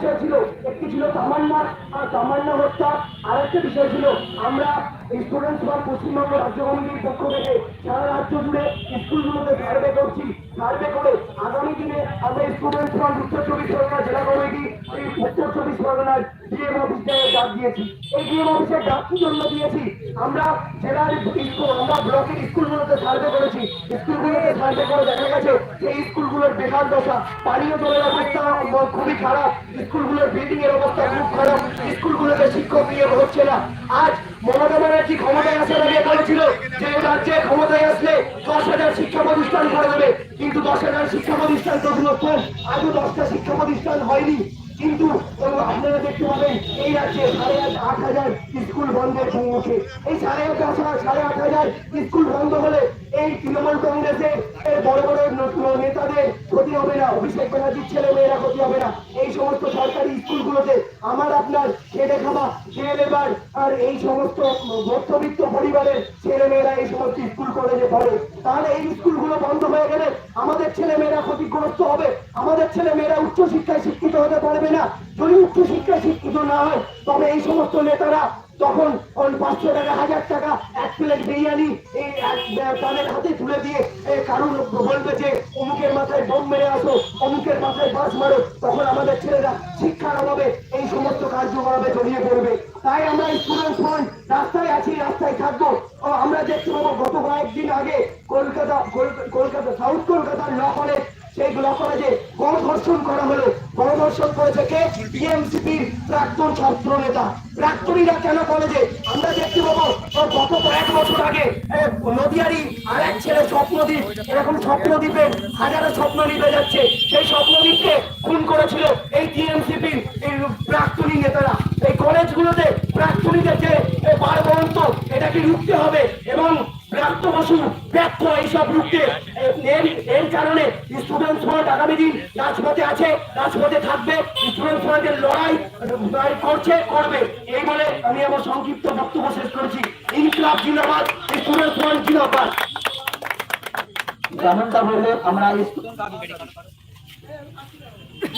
বিষয় ছিল একটি ছিল তামান্না আর তামান্না হত্যা আর একটা বিষয় ছিল, আমরা স্টুডেন্টস বা পশ্চিমবঙ্গ রাজ্য কমিটির পক্ষ থেকে সারা রাজ্য জুড়ে স্কুলগুলোতে সার্ভে করছি। সার্ভে করে আগামী দিনে আমরা স্টুডেন্টস বা উত্তর চব্বিশ পরগনা জেলা কমিটি এই উত্তর চব্বিশ পরগনার ডিএম অফিসে ডাক দিয়েছি। এই ডিএম অফিসে ডাক কি জন্য দিয়েছি। আমরা জেলার স্কুল, আমরা ব্লকের স্কুলগুলোতে সার্ভে করেছি। স্কুলগুলোতে সার্ভে করে দেখা গেছে এই স্কুলগুলোর বেকার দশা পানীয় জলের অবস্থা খুবই খারাপ। স্কুলগুলোর বিল্ডিং এর অবস্থা খুব খারাপ। স্কুলগুলোতে শিক্ষক নিয়োগ হচ্ছে না। আজ মমতা ব্যানার্জি ক্ষমতায় আসার আগে বলেছিল যে রাজ্যে ক্ষমতায় আসলে দশ হাজার শিক্ষা প্রতিষ্ঠান করে দেবে কিন্তু দশ হাজার শিক্ষা প্রতিষ্ঠান কম আজও দশটা শিক্ষা প্রতিষ্ঠান হয়নি। কিন্তু আপনারা দেখতে পাবেন, এই রাজ্যে সাড়ে আট হাজার স্কুল বন্ধের সম্মুখে এই সাড়ে আট সাড়ে আট হাজার স্কুল বন্ধ হলে এই তৃণমূল কংগ্রেসের বড় বড় নেতাদের ক্ষতি হবে না, অভিষেক ব্যানার্জির ছেলে মেয়েরা ক্ষতি হবে না। এই সমস্ত সরকারি স্কুলগুলোতে আমার, আপনার, খেটে খাওয়া খেয়ে লেবার আর এই সমস্ত মধ্যবিত্ত পরিবারের ছেলে মেয়েরা এই সমস্ত স্কুল কলেজে পড়ে। তাহলে এই স্কুলগুলো বন্ধ হয়ে গেলে আমাদের ছেলে মেয়েরা ক্ষতিগ্রস্ত হবে। আমাদের ছেলে মেয়েরা উচ্চ শিক্ষায় শিক্ষিত হতে পারবে না। যদি উচ্চ শিক্ষায় শিক্ষিত না হয়, তবে এই সমস্ত নেতারা তখন পাঁচশো টাকা হাজার টাকা এক প্লেট বিরিয়ানি তাদের হাতে তুলে দিয়ে এ, কারুর বলবে যে অমুকের মাথায় বোম মেরে আসো অমুকের মাথায় বাস মারো। তখন আমাদের ছেলেরা শিক্ষার অভাবে এই সমস্ত কার্যকলাপে জড়িয়ে পড়বে। তাই আমরা স্টুডেন্ট ফ্রন্ট রাস্তায় আছি রাস্তায় থাকব। আমরা দেখতে পাবো গত কয়েকদিন আগে কলকাতা কল- কলকাতা সাউথ কলকাতার ল সেই ল কলেজে গণধর্ষণ করা হলো। গণধর্ষণ করেছে কে? টিএমসিপির প্রাক্তন ছাত্র নেতা প্রাক্তনীরা কেন কলেজে আমরা দেখতে পাবো গত কয়েক বছর আগে নদিয়ারি আর এক ছেলে স্বপ্নদ্বীপ এরকম স্বপ্নদ্বীপের হাজারো স্বপ্ন নিভে যাচ্ছে। সেই স্বপ্নদ্বীপকে খুন করেছিল এই টিএমসিপির এই প্রাক্তনী নেতারা। এই কলেজগুলোতে প্রাক্তনীদের যে বারবরন্ত এটাকে রুখতে হবে। ব্যর্থ এইসব রুখতে এর এর কারণে স্টুডেন্ট ফ্রন্ট আগামী দিন রাজপথে আছে, রাজপথে থাকবে স্টুডেন্ট ফ্রন্টের লড়াই করছে, করবে। এই বলে আমি আমার সংক্ষিপ্ত বক্তব্য শেষ জিন্দাবাদ স্টুডেন্ট ফ্রন্ট জিন্দাবাদ। যেমনটা বললেন আমরা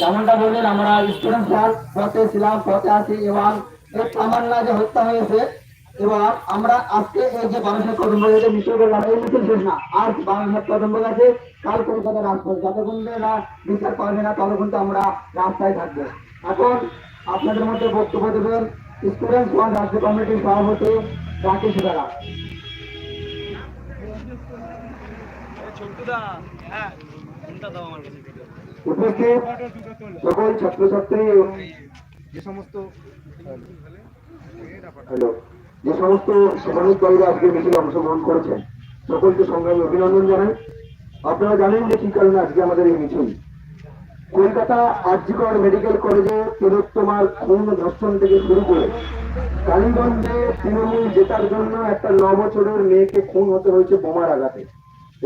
যেমনটা বললেন আমরা স্টুডেন্ট পথে ছিলাম পথে আছি এবং এই তামান্না যে হত্যা হয়েছে এবং আমরা আজকে এই যে মিছিল করলাম এই মিছিল শেষ না। আর বাংলাদেশের কদম্ব গেছে কাল কলকাতা রাজপথ। যতক্ষণ না বিচার পাবে না ততক্ষণ তো আমরা রাস্তায় থাকব। এখন আপনাদের মধ্যে বক্তব্য দেবেন স্টুডেন্ট ফ্রন্ট রাজ্য কমিটির সভাপতি রাকেশ বেড়া উপস্থিত সকল ছাত্রছাত্রী যে সমস্ত হ্যালো। যে সমস্ত দলরা আজকে মিছিলে অংশগ্রহণ করেছেন, সকলকে সংগ্রামী অভিনন্দন জানাই। আপনারা জানেন যে কি কারণে আজকে আমাদের এই মিছিল? কলকাতা আর্জিকর মেডিকেল কলেজে তিলোত্তমার খুন ধর্ষণ থেকে শুরু করে কালীগঞ্জে তৃণমূল জেতার জন্য একটা ন বছরের মেয়েকে খুন হতে হয়েছে বোমার আঘাতে।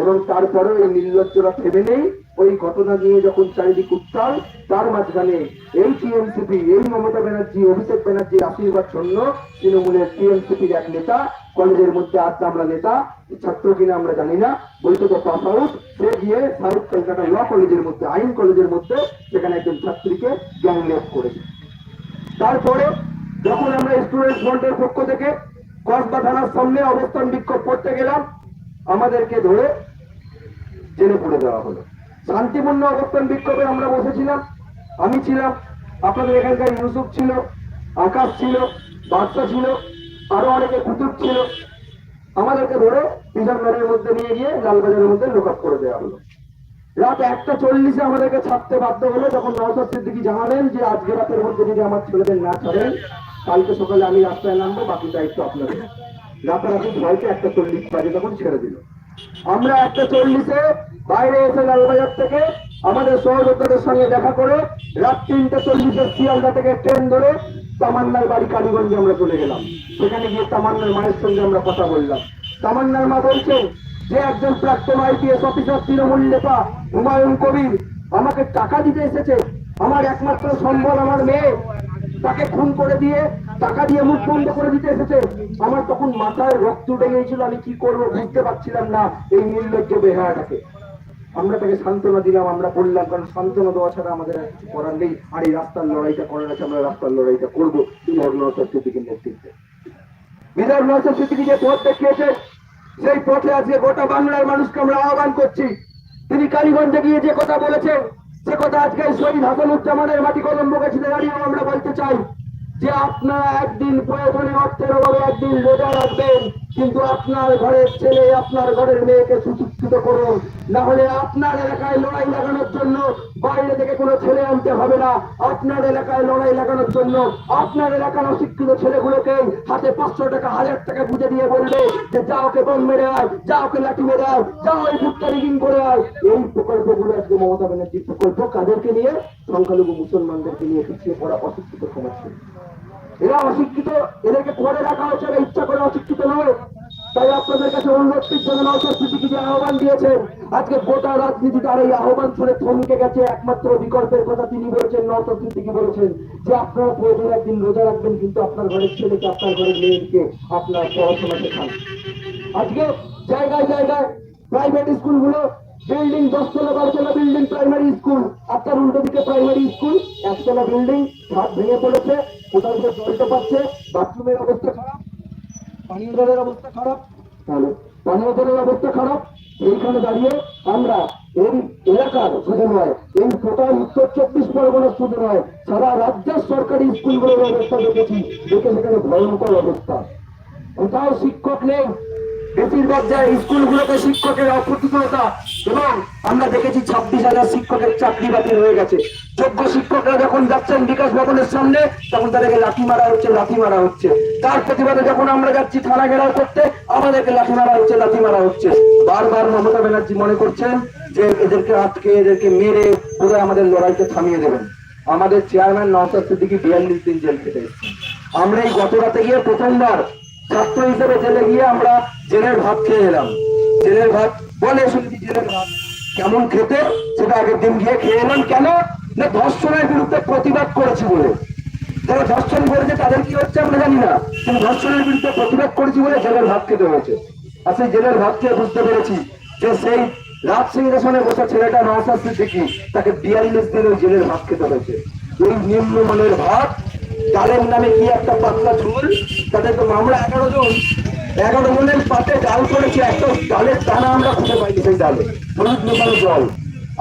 এবং তারপরে এই নির্লজ্জরা থেমে নেই। ওই ঘটনা নিয়ে যখন চারিদিক উত্তাল, তার মাঝখানে এই টিএমসিপি এই মমতা ব্যানার্জি, অভিষেক ব্যানার্জির আশীর্বাদ শূন্য তৃণমূলের টিএমসিপির এক নেতা, কলেজের মধ্যে আজ আমরা নেতা, ছাত্র কিনা আমরা জানি না, বৈঠক পাস আউট সে গিয়ে সাউথ কলকাতা ল কলেজের মধ্যে, আইন কলেজের মধ্যে, সেখানে একজন ছাত্রীকে গ্যাংলেপ করেছে তারপরে যখন আমরা স্টুডেন্ট ফ্রন্টের পক্ষ থেকে কসবা থানার সামনে অবস্থান বিক্ষোভ করতে গেলাম, আমাদেরকে ধরে জেলে পুড়ে দেওয়া হলো। শান্তিপূর্ণ অবস্থান বিক্ষোভে আমরা বসেছিলাম। আমি ছিলাম, আপনাদের এখানকার ইউসুফ ছিল, আকাশ ছিল, বাদশা ছিল, আরও অনেকে কুতুব ছিল। আমাদেরকে ধরে পিজানবাড়ির মধ্যে নিয়ে গিয়ে লালবাজারের মধ্যে লোক করে দেওয়া হলো। রাত একটা চল্লিশে আমাদেরকে ছাড়তে বাধ্য হলো, যখন নওসাদ সিদ্দিকি জানালেন যে আজকে রাতের মধ্যে যদি আমার ছেলেদের না ছাড়েন, কালকে সকালে আমি রাস্তায় নামবো, বাকি দায়িত্ব আপনাদের। রাতারাতি ভয়কে একটা চল্লিশ বাজে তখন ছেড়ে দিল। আমরা একটা চল্লিশে বাইরে এসে লালবাজার থেকে। আমাদের সহযোদ্ধাদের সঙ্গে দেখা করে রাত তিনটে চল্লিশে শিয়ালদা থেকে ট্রেন ধরে তামান্নার বাড়ি কালীগঞ্জে আমরা চলে গেলাম। সেখানে গিয়ে তামান্নার মায়ের সঙ্গে আমরা কথা বললাম। তামান্নার মা বলছেন, যে একজন প্রাক্তন আইপিএস অফিসার তৃণমূল নেতা হুমায়ুন কবির আমাকে টাকা দিতে এসেছে। আমার একমাত্র সম্বল আমার মেয়ে। তাকে খুন করে দিয়ে, টাকা দিয়ে মুখ বন্ধ করে দিতে এসেছে। আমার তখন মাথায় রক্ত উঠে গিয়েছিল, আমি কি করব বুঝতে পারছিলাম না এই নির্লজ্জ বেহায়াটাকে। আমরা তাকে সান্ত্বনা দিলাম, আমরা বললাম, কারণ সান্ত্বনা দেওয়া ছাড়া আমাদের কিছু করার নেই। আর এই রাস্তার লড়াইটা করার আছে, আমরা রাস্তার লড়াইটা করব। বিধায়ক নওশাদ সিদ্দিকীর নেতৃত্বে। বিধায়ক নওশাদ সিদ্দিকী যে পথ দেখিয়েছেন সেই পথে আজকে গোটা বাংলার মানুষকে আমরা আহ্বান করছি। তিনি কালীগঞ্জে গিয়ে যে কথা বলেছেন, সে কথা আজকে শহীদ হাসানুজ্জামানের মাটি কলম বকেছিলেন দাঁড়িয়েও আমরা বলতে চাই যে আপনারা একদিন প্রয়োজনে অর্থের অভাবে একদিন রোজা রাখবেন। কিন্তু আপনার ঘরের ছেলে, আপনার ঘরের মেয়েকে সুশিক্ষিত করুন। না হলে আপনার এলাকায় লড়াই লাগানোর জন্য বাইরে থেকে কোনো ছেলে আনতে হবে না। আপনার এলাকায় লড়াই লাগানোর জন্য আপনার এলাকার অশিক্ষিত ছেলেগুলোকে হাতে পাঁচশো টাকা, হাজার টাকা বুঝে দিয়ে বলবে যে, যা ওকে বোম মেরে আয়, যা ওকে লাঠি মেরে আয়, যা ওই ভুট্টা রিগিং করে আয়। এই প্রকল্পগুলো আজকে মমতা ব্যানার্জির প্রকল্প। কাদেরকে নিয়ে? সংখ্যালঘু মুসলমানদেরকে নিয়ে পিছিয়ে পড়া অশিক্ষিত সমাজকে। এরা অশিক্ষিত, এদেরকে করে রাখা হচ্ছে এরা ইচ্ছা করে অশিক্ষিত নয়। তাই আপনাদের কাছে অনুরোধটির জন্য নৌসাদ সিদ্দিকি যে আহ্বান দিয়েছেন, আজকে গোটা রাজনীতি তার এই আহ্বান শুনে থমকে গেছে একমাত্র বিকল্পের কথা তিনি বলেছেন নৌসাদ সিদ্দিকি বলেছেন যে আপনারা প্রয়োজন একদিন রোজা রাখবেন, কিন্তু আপনার ঘরের ছেলেকে, আপনার ঘরের মেয়েকে আপনার পড়াশোনা শেখান। আজকে জায়গায় জায়গায় প্রাইভেট স্কুলগুলো বিল্ডিং দশতলা, বারোতলা বিল্ডিং প্রাইমারি স্কুল আপনার উল্টো দিকে প্রাইমারি স্কুল একতলা বিল্ডিং ছাদ ভেঙে পড়েছে। থেকে জলটা পাচ্ছে বাথরুমের অবস্থা খারাপ, পানীয় জলের অবস্থা খারাপ, তাহলে পানীয় খারাপ, এইখানে দাঁড়িয়ে আমরা এই এলাকার শুধু নয়, এই টোটাল উত্তর চব্বিশ পরগনার শুধু নয়, সারা রাজ্যের সরকারি স্কুলগুলোর অবস্থা দেখেছি, দেখে সেখানে ভয়ঙ্কর অবস্থা। কোথাও শিক্ষক নেই বেশিরভাগ স্কুলগুলোতে শিক্ষকের অপ্রতিকূলতা এবং আমরা দেখেছি ছাব্বিশ হাজার শিক্ষকের চাকরি বাতিল হয়ে গেছে। যোগ্য শিক্ষকরা যখন যাচ্ছেন বিকাশ ভবনের সামনে, তখন তাদেরকে লাঠি মারা হচ্ছে, লাঠি মারা হচ্ছে। তার প্রতিবাদে যখন আমরা যাচ্ছি থানা ঘেরাও করতে, আমাদেরকে লাঠি মারা হচ্ছে, লাঠি মারা হচ্ছে। বারবার মমতা ব্যানার্জি মনে করছেন যে এদেরকে আটকে, এদেরকে মেরে বোধহয় আমাদের লড়াইকে থামিয়ে দেবেন। আমাদের চেয়ারম্যান নওসাদ সিদ্দিকি বিয়াল্লিশ দিন জেল খেটে আমরা এই গত রাতে গিয়ে প্রথমবার ছাত্র হিসেবে জেলে গিয়ে আমরা জেলের ভাত খেয়ে এলাম। জেলের ভাত, বলে শুনেছি জেলের ভাত। কেমন খেতে? সেটা আগের দিন গিয়ে খেয়ে এলাম। কেন? না, ধর্ষণের বিরুদ্ধে প্রতিবাদ করেছি বলে। যারা ধর্ষণ করেছে, তাদের কি হচ্ছে আমরা জানি না। কিন্তু ধর্ষণের বিরুদ্ধে প্রতিবাদ করেছি বলে জেলের ভাত খেতে হয়েছে। আর সেই জেলের ভাত খেয়ে বুঝতে পেরেছি যে সেই রাজ সিংহাসনে বসা ছেলেটা নওসাদ সিদ্দিকি তাকে বিয়াল্লিশ দিন ওই জেলের ভাত খেতে হয়েছে। ওই নিম্নমানের ভাত ডালের নামে কি একটা পাতলা ঝোল তাদের তো আমরা এগারো জন। এগারো জনের পাতে ডাল করেছি একটা ডালের দানা আমরা খুঁজে পাইনি সেই ডালে। হলুদ মেশানো জল।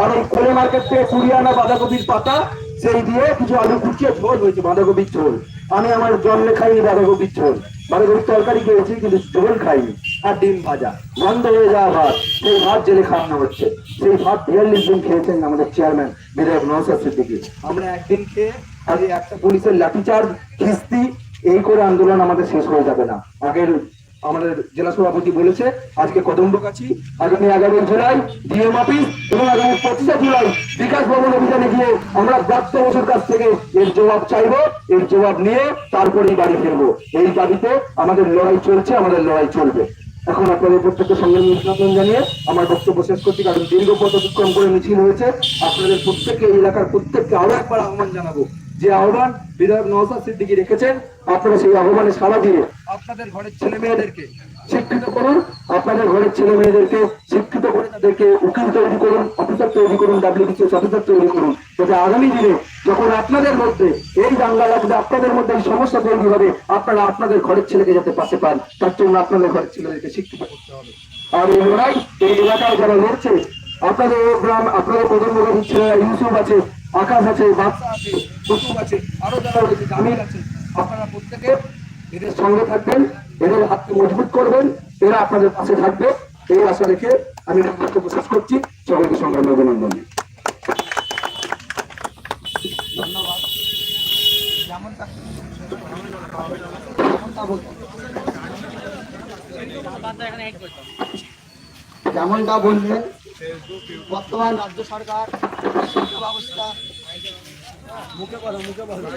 আর ওই কোলে মার্কেট থেকে কুড়িয়ে আনা বাঁধাকপির পাতা, সেই দিয়ে কিছু আলু কুচিয়ে ঝোল হয়েছে, বাঁধাকপির ঝোল। আমি আমার জন্মে খাইনি বাঁধাকপির ঝোল। বাঁধাকপির তরকারি খেয়েছি, কিন্তু ঝোল খাইনি। আর ডিম ভাজা। বন্ধ হয়ে যাওয়া ভাত। সেই ভাত জেলে খাওয়ানো হচ্ছে। সেই ভাত বিয়াল্লিশ দিন খেয়েছেন আমাদের চেয়ারম্যান বিধায়ক নৌসাদ সিদ্দিকি। আমরা একদিন খেয়ে আজ একটা পুলিশের লাঠিচার্জ খিস্তি এই করে আন্দোলন আমাদের শেষ হয়ে যাবে না। আগের আমাদের জেলা সভাপতি বলেছে, আজকে কদম্বকাছি আগামী এগারোই জুলাই ডিএম অফিস এবং আগামী পঁচিশে জুলাই বিকাশ ভবন অভিযানে গিয়ে আমরা প্রাপ্ত বছর কাছ থেকে এর জবাব চাইব, এর জবাব নিয়ে তারপরেই বাড়ি ফিরবো। এই দাবিতে আমাদের লড়াই চলছে, আমাদের লড়াই চলবে। এখন আপনাদের প্রত্যেকের সঙ্গে আমি জানিয়ে আমার বক্তব্য শেষ করছি, কারণ দীর্ঘ পথ অতিক্রম করে মিছিল হয়েছে। আপনাদের প্রত্যেককে এলাকার প্রত্যেককে আরও একবার আহ্বান জানাব। যে আহ্বান বিধায়ক নওসাদ সিদ্দিকি রেখেছেন, আপনারা সেই আহ্বানে সাড়া দিয়ে আপনাদের ঘরের ছেলে মেয়েদেরকে শিক্ষিত করুন, আপনাদের ঘরের ছেলে মেয়েদেরকে শিক্ষিত করে তাদেরকে উকিল তৈরি করুন, অফিসার তৈরি করুন, ডাব্লিউবিসিএস অফিসার তৈরি করুন। যাতে আগামী দিনে যখন আপনাদের মধ্যে এই দাঙ্গা লাগবে, আপনাদের মধ্যে এই সমস্যা তৈরি হবে, আপনারা আপনাদের ঘরের ছেলেকে যাতে পাশে পান, তার জন্য আপনাদের ঘরের ছেলেদেরকে শিক্ষিত করতে হবে। আর এই লড়াই, এই এলাকায় যারা লড়ছে, আপনাদের গ্রাম, আপনাদের প্রজন্মগামী ছেলেরা ইউসুফ আছে আকাশ আছে বাচ্চা আছে কুসুম আছে, আরও যারা রয়েছে জামিল আছে, আপনারা প্রত্যেকে এদের সঙ্গে থাকবেন, এদের হাতকে মজবুত করবেন, এরা আপনাদের পাশে থাকবে। এই আশা রেখে আমি বক্তব্য শেষ করছি। সকলকে সংগ্রামী অভিনন্দন। যেমনটা বললেন, বর্তমান রাজ্য সরকার ব্যবস্থা মুখে বলো মুখে বলো